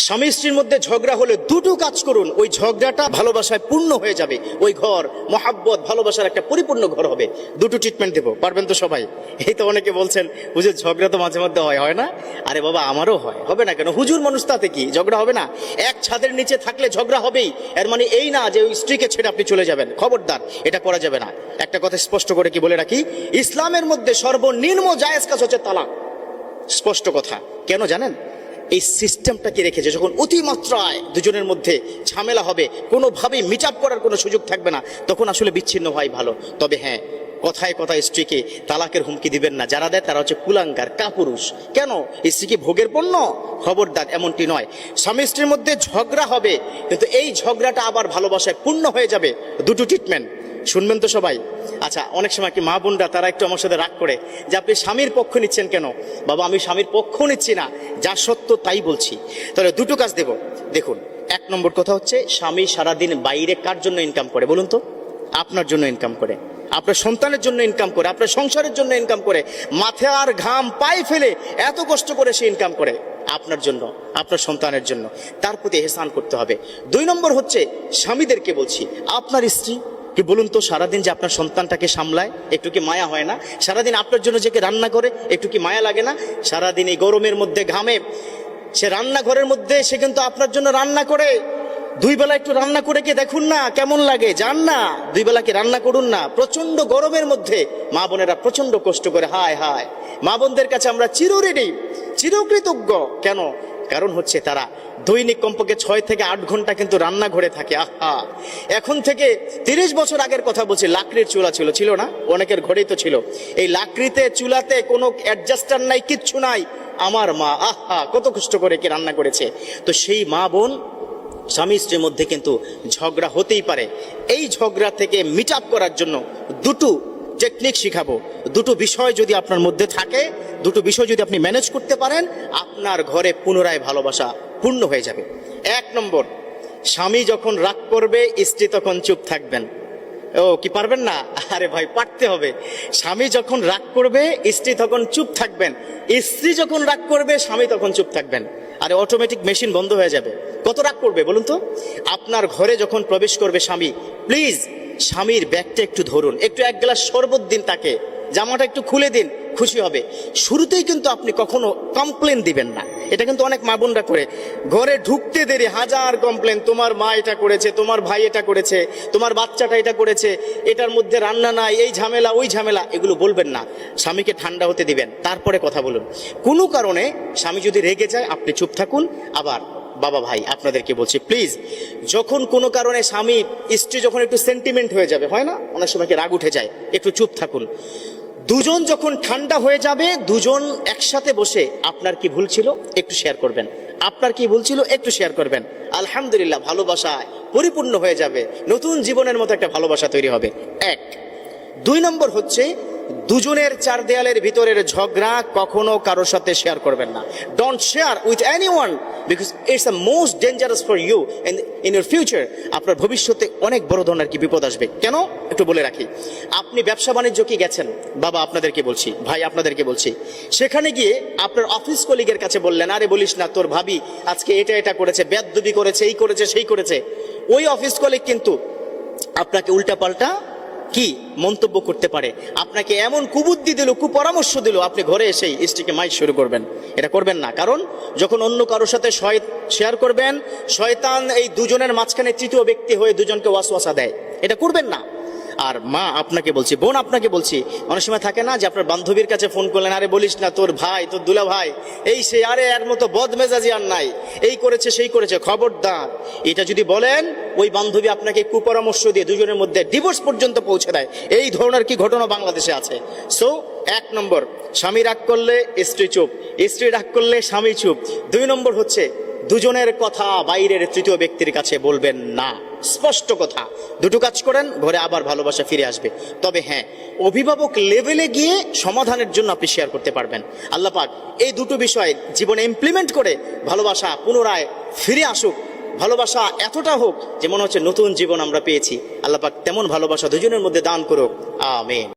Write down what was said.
স্বামী স্ত্রীর মধ্যে ঝগড়া হলে দুটো কাজ করুন। ওই ঝগড়াটা ভালোবাসায় পূর্ণ হয়ে যাবে। ওই ঘর, মহাব্বত, ভালোবাসার একটা পরিপূর্ণ ঘর হবে। দুটো ট্রিটমেন্ট দেবো। পারবেন তো সবাই? এই তো অনেকে বলছেন, হুজুর, ঝগড়া তো মাঝে মধ্যে হয় হয় না? আরে বাবা, আমারও হয়। হবে না কেন? হুজুর মানুষ তাতে কি? ঝগড়া হবে না? এক ছাদের নিচে থাকলে ঝগড়া হবেই। এর মানে এই না যে ওই স্ত্রীকে ছেড়ে আপনি চলে যাবেন। খবরদার, এটা করা যাবে না। একটা কথা স্পষ্ট করে কি বলে রাখি? ইসলামের মধ্যে সর্বনিম্ন জায়েজ কাজ হচ্ছে তালাক। স্পষ্ট কথা। কেন জানেন? এই সিস্টেমটাকে রেখেছে যখন অতিমাত্রায় দুজনের মধ্যে ঝামেলা হবে, কোনোভাবেই মিট আপ করার কোনো সুযোগ থাকবে না, তখন আসলে বিচ্ছিন্ন হয় ভালো। তবে হ্যাঁ কথায় কথায় স্ত্রীকে তালাকের হুমকি দিবেন না। যারা দেয় তারা হচ্ছে কুলাঙ্গার, কাপুরুষ। কেন? স্ত্রীকে ভোগের পণ্য? খবরদার এমনটি নয়। স্বামী স্ত্রীর মধ্যে ঝগড়া হবে, কিন্তু এই ঝগড়াটা আবার ভালোবাসায় পূর্ণ হয়ে যাবে। দুটো ট্রিটমেন্ট শুনবেন তো সবাই? আচ্ছা অনেক সময় কি মা বোনরা তারা একটু আমার সাথে রাগ করে যে আপনি স্বামীর পক্ষ নিচ্ছেন কেন? বাবা, আমি স্বামীর পক্ষ নিচ্ছি না, যা সত্য তাই বলছি। তাহলে দুটো কাজ দেব। দেখুন, এক নম্বর কথা হচ্ছে স্বামী সারাদিন বাইরে কার জন্য ইনকাম করে বলুন তো? আপনার জন্য ইনকাম করে, আপনার সন্তানের জন্য ইনকাম করে, আপনার সংসারের জন্য ইনকাম করে মাথার ঘাম পায়ে ফেলে এত কষ্ট করে সে ইনকাম করে আপনার জন্য, আপনার সন্তানের জন্য। তার প্রতি এহসান করতে হবে। দুই নম্বর হচ্ছে স্বামীদেরকে বলছি, আপনার স্ত্রী কি বলুন তো, সারাদিন যে আপনার সন্তানটাকে সামলায়, একটু কি মায়া হয় না? সারাদিন আপনার জন্য যে রান্না করে, একটু কি মায়া লাগে না? সারাদিন এই গরমের মধ্যে ঘামে, সে রান্নাঘরের মধ্যে সে কিন্তু আপনার জন্য রান্না করে। দুই বেলা একটু রান্না করে কি দেখুন না, কেমন লাগে, যান না। দুই বেলা কি রান্না করুন না? প্রচণ্ড গরমের মধ্যে মা বোনেরা প্রচণ্ড কষ্ট করে, হায় হায়। মা বোনদের কাছে আমরা চিরঋণী, চিরকৃতজ্ঞ। কেন? কারণ হচ্ছে তারা দৈনিক কমপক্ষে ছয় থেকে আট ঘণ্টা কিন্তু রান্নাঘরে থাকে। আহা! এখন থেকে তিরিশ বছর আগের কথা বলছি, লাকড়ির চুলা ছিল ছিল না? অনেকের ঘরেই তো ছিল। এই লাকড়িতে, চুলাতে কোনো অ্যাডজাস্টার নাই, কিচ্ছু নাই। আমার মা, আহা! কত কষ্ট করে কি রান্না করেছে। তো সেই মা বোন, স্বামী স্ত্রীর মধ্যে কিন্তু ঝগড়া হতেই পারে। এই ঝগড়া থেকে মিট আপ করার জন্য দুটো টেকনিক শিখাবো। দুটো বিষয় যদি আপনার মধ্যে থাকে, দুটো বিষয় যদি আপনি ম্যানেজ করতে পারেন, আপনার ঘরে পুনরায় ভালোবাসা পূর্ণ হয়ে যাবে। এক নম্বর, স্বামী যখন রাগ করবে, স্ত্রী তখন চুপ থাকবেন। ও, কি পারবেন না? আরে ভাই, পারতে হবে। স্বামী যখন রাগ করবে, স্ত্রী তখন চুপ থাকবেন। স্ত্রী যখন রাগ করবে, স্বামী তখন চুপ থাকবেন। আরে অটোমেটিক মেশিন বন্ধ হয়ে যাবে। কত রাগ করবে বলুন তো? আপনার ঘরে যখন প্রবেশ করবে স্বামী প্লিজ স্বামীর ব্যাগটা একটু ধরুন, একটু এক গ্লাস শরবত দিন তাকে, জামাটা একটু খুলে দিন, খুশি হবে। শুরুতেই কিন্তু আপনি কখনো কমপ্লেন দিবেন না। এটা কিন্তু অনেক মা বোনরা করে। ঘরে ঢুকতে দেরি, হাজার কমপ্লেন তোমার মা এটা করেছে, তোমার ভাই এটা করেছে, তোমার বাচ্চাটা এটা করেছে, এটার মধ্যে রান্না নাই, এই ঝামেলা, ওই ঝামেলা, এগুলো বলবেন না। স্বামীকে ঠান্ডা হতে দিবেন। তারপরে কথা বলুন। কোনো কারণে স্বামী যদি রেগে যায়, আপনি চুপ থাকুন। আবার বাবা ভাই, আপনাদেরকে বলছি প্লিজ যখন কোনো কারণে স্বামী, স্ত্রী যখন একটু সেন্টিমেন্ট হয়ে যাবে, হয় না? অনেক সময় রাগ উঠে যায়? একটু চুপ থাকুন। দুজন যখন ঠান্ডা হয়ে যাবে, দুজন একসাথে বসে, আপনার কি ভুল ছিল? একটু শেয়ার করবেন। আপনার কি ভুল ছিল? একটু শেয়ার করবেন। আলহামদুলিল্লাহ, ভালোবাসায় পরিপূর্ণ হয়ে যাবে। নতুন জীবনের মতো একটা ভালোবাসা তৈরি হবে। এক। দুই নম্বর হচ্ছে দুজনের চার দেয়ালের ভিতরের ঝগড়া কখনো কারোর সাথে শেয়ার করবেন না। Don't share with anyone because it's the most dangerous for you in your future আপনার ভবিষ্যতে অনেক বড় ধরনের কি বিপদ আসবে। কেন? একটু বলে রাখি। আপনি ব্যবসা বাণিজ্য কি গেছেন? বাবা, আপনাদেরকে বলছি, ভাই, আপনাদেরকে বলছি। সেখানে গিয়ে আপনার অফিস কলিগের কাছে বললেন, আরে বলিস না, তোর ভাবি আজকে এটা এটা করেছে বেদবি করেছে, এই করেছে, সেই করেছে। ওই অফিস কলিগ কিন্তু আপনাকে উল্টাপাল্টা কি মন্তব্য করতে পারে? আপনাকে এমন কুবুদ্ধি দিল, কুপরামর্শ দিল, আপনি ঘরে এসেই স্ত্রীকে মাইক শুরু করবেন। এটা করবেন না। কারণ যখন অন্য কারোর সাথে শেয়ার করবেন, শয়তান এই দুজনের মাঝখানে তৃতীয় ব্যক্তি হয়ে দুজনকে ওয়াসওয়াসা দেয়। এটা করবেন না। আর মা আপনাকে বলছি, বোন আপনাকে বলছি, অনেক সময় থাকে না যে আপনার বান্ধবীর কাছে ফোন করলেন, আরে বলিস না, তোর ভাই, তোর দুলা ভাই, এই সে, আরে এর মতো বদমেজাজি আর নাই, এই করেছে, সেই করেছে, খবরদার। এটা যদি বলেন, ওই বান্ধবী আপনাকে কুপরামর্শ দিয়ে দুজনের মধ্যে ডিভোর্স পর্যন্ত পৌঁছে দেয়। এই ধরনের কি ঘটনা বাংলাদেশে আছে? সো এক নম্বর, স্বামী রাগ করলে স্ত্রী চুপ, স্ত্রী রাগ করলে স্বামী চুপ। দুই নম্বর হচ্ছে, দুজনের কথা বাইরের তৃতীয় ব্যক্তির কাছে বলবেন না। স্পষ্ট কথা। দুটো কাজ করেন, ঘরে আবার ভালোবাসা ফিরে আসবে। তবে হ্যাঁ অভিভাবক লেভেলে গিয়ে সমাধানের জন্য আপনি শেয়ার করতে পারবেন। আল্লাহ পাক এই দুটো বিষয় জীবনে ইমপ্লিমেন্ট করে ভালোবাসা পুনরায় ফিরে আসুক। ভালোবাসা এতটা হোক যে মনে হচ্ছে নতুন জীবন আমরা পেয়েছি। আল্লাহ পাক তেমন ভালোবাসা দুজনের মধ্যে দান করুক। আমেন।